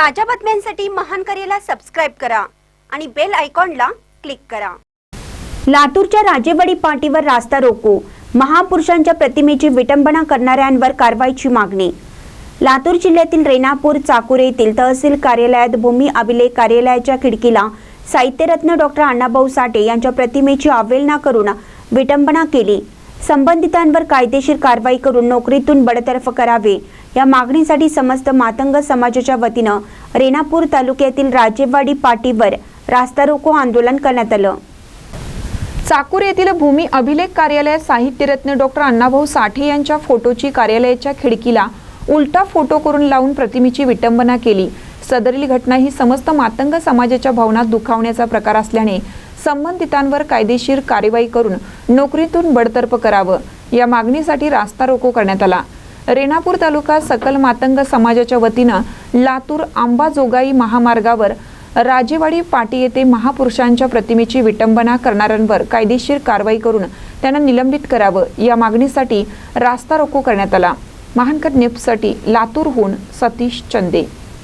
ताज्या बातम्यांसाठी महान करेला सबस्क्राईब करा आणि बेल आयकॉनला क्लिक करा. लातूरच्या राजेवाडी पाटीवर रास्ता रोको महापुरुषांच्या प्रतिमेची विटंबना करणाऱ्यांवर कारवाईची मागणी. लातूर जिल्ह्यातील रेणापूर चाकुरे येथील तहसील कार्यालयात भूमी अभिलेख कार्यालयाच्या खिडकीला साहित्यरत्न डॉक्टर अण्णाभाऊ साठे यांच्या प्रतिमेची अवहेलना करून विटंबना केली. संबंधितांवर कायदेशीर कारवाई करून नोकरीतून बडतर्फ करावे. या मागणीसाठी समस्त मातंग समाजाच्या वतीनं रेणापूर तालुक्यातील राजेवाडी पाटीवर रास्ता रोको आंदोलन करण्यात आलं. चाकूर येथील भूमी अभिलेख कार्यालयात साहित्यरत्न डॉक्टर अण्णाभाऊ साठे यांच्या फोटोची कार्यालयाच्या खिडकीला उलटा फोटो करून लावून प्रतिमेची विटंबना केली. सदरील घटना ही समस्त मातंग समाजाच्या भावनात दुखावण्याचा प्रकार असल्याने संबंधितांवर कायदेशीर कार्यवाही करून नोकरीतून बडतर्फ करावं. या मागणीसाठी रास्ता रोको करण्यात आला. रेणापूर तालुका सकल मातंग समाजाच्या वतीनं लातूर आंबाजोगाई महामार्गावर राजेवाडी पाटी येथे महापुरुषांच्या प्रतिमेची विटंबना करणाऱ्यांवर कायदेशीर कारवाई करून त्यांना निलंबित करावं. या मागणीसाठी रास्ता रोको करण्यात आला. महानकट न्यूजसाठी लातूरहून सतीश चंदे.